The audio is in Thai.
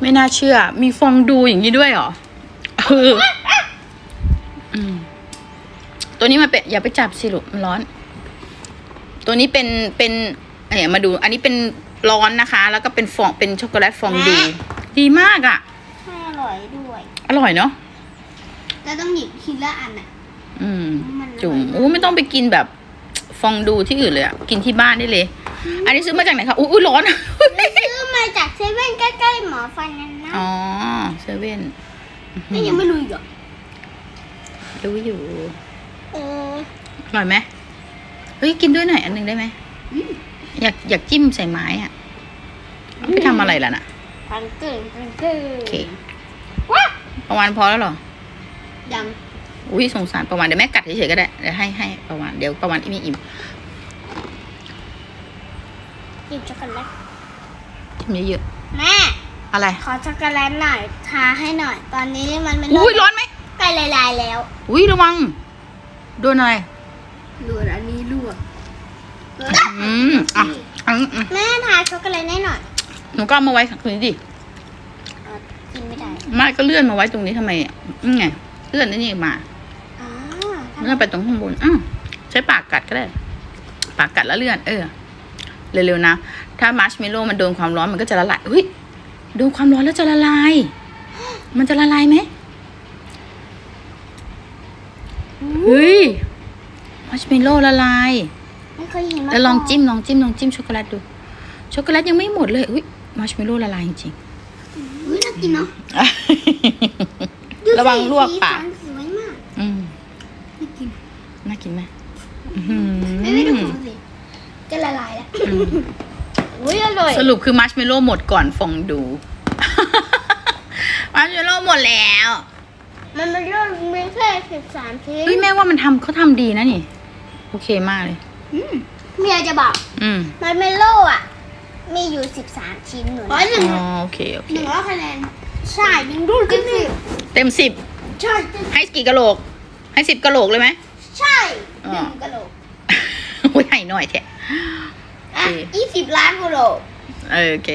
ไม่น่าเชื่อ มีฟองดูอย่างนี้ด้วยเหรอเอออืมตัวนี้มันเป็นอย่าไปจับสิลูกมันร้อน ตัวนี้เป็นเป็นเนี่ยมาดู อันนี้เป็นร้อนนะคะ แล้วก็เป็นฟองเป็นช็อกโกแลตฟองดู ดีมากอะ่ะให้อร่อยด้วย อร่อยเนาะแล้วต้องหยิบทีละอันอะ อืมมันอร่อยจุ๋มโอ้ไม่ต้องไปกินแบบ ฟองดูที่อื่นเลยอะกินที่บ้านได้เลย อันนี้ซื้อมาจากไหนคะอุ้ยอุ๊ยร้อน ฟันนั่นนะอ๋อเซเว่นนี่ยังไม่รู้อีกเหรอรู้อยู่เอออร่อยไหมเฮ้ยกินด้วยหน่อยอันหนึ่งได้ไหมอืมอยากอยากจิ้มใส่ไม้อะเอาไปทำอะไรล่ะน่ะพันเกินพันเกินโอเคว้าประวานพอแล้วเหรอดอุ้ยสงสารประวานเดี๋ยวแม่กัดเฉยๆก็ได้เดี๋ยวให้ให้ประวานเดี๋ยวประวานอิ่มอิ่มำกินช็อกโกแลตจิ้มเยอะแม่ๆ อะไรขอช็อกโกแลตหน่อยทาให้หน่อย ตอนนี้มันเป็นอุ้ยร้อนไหมใกล้ละลายแล้ว อุ้ยระวังโดนอะไรลวดอันนี้ลวดอืมอะอันอืมแม่ทาช็อกโกแลตให้หน่อยหนูก็เอามาไว้ตรงนี้ดิเอ่อกินไม่ได้ไม่ก็เลื่อนมาไว้ตรงนี้ทำไมอะนี่ไงเลื่อนนี่มาอ๋อเลื่อนไปตรงข้างบนอ้าวใช้ปากกัดก็ได้ ปากกัดแล้วเลื่อน เออเร็วๆนะ ถ้ามัชเมลโล่มันโดนความร้อนมันก็จะละลายเฮ้ย โดนความร้อนแล้วจะละลาย มันจะละลายไหมเฮ้ยมัชเมลโล่ละลายไม่เคยเห็นมาแล้วลองก่นจิ้มลองจิ้มลองจิ้มช็อกโกแลตดู ช็อกโกแลตยังไม่หมดเลยอุ้ยมัชเมลโล่ละลายจริงอุ้ยน่ากินเนาะๆดูระวังสิลวกปากสีสันสวยมากอืมน่ากินน่ากินไหมอื้อหือไม่ไม่ต้องของสิจะละลายแล้ว อืมอุ้ยอร่อย สรุปคือมัชเมลโล่หมดก่อนฟองดู มัชเมลโล่หมดแล้วมันเป็นเรื่องมีแค่สิบสามชิ้นเฮ้ยแม่ว่ามันทำเขาทำดีนะนี่ โอเคมากเลย อืมเมียจะบอก อืมมันเมลโล่อะมีอยู่สิบสามชิ้นหนูร้อยหนึ่งอ๋อโอเคโอหเคนึ่งร้อยคะแนนใช่ยิงรุ่นกันสิเต็มสิบใช่ให้กี่กะโหลก ให้สิบกะโหลกเลยไหมใช่อ๋อหนึ่งกะโหลกโอ้ยให้หน่อยแท้ อะโอเคยี่สิบล้านกะโหลกโอเค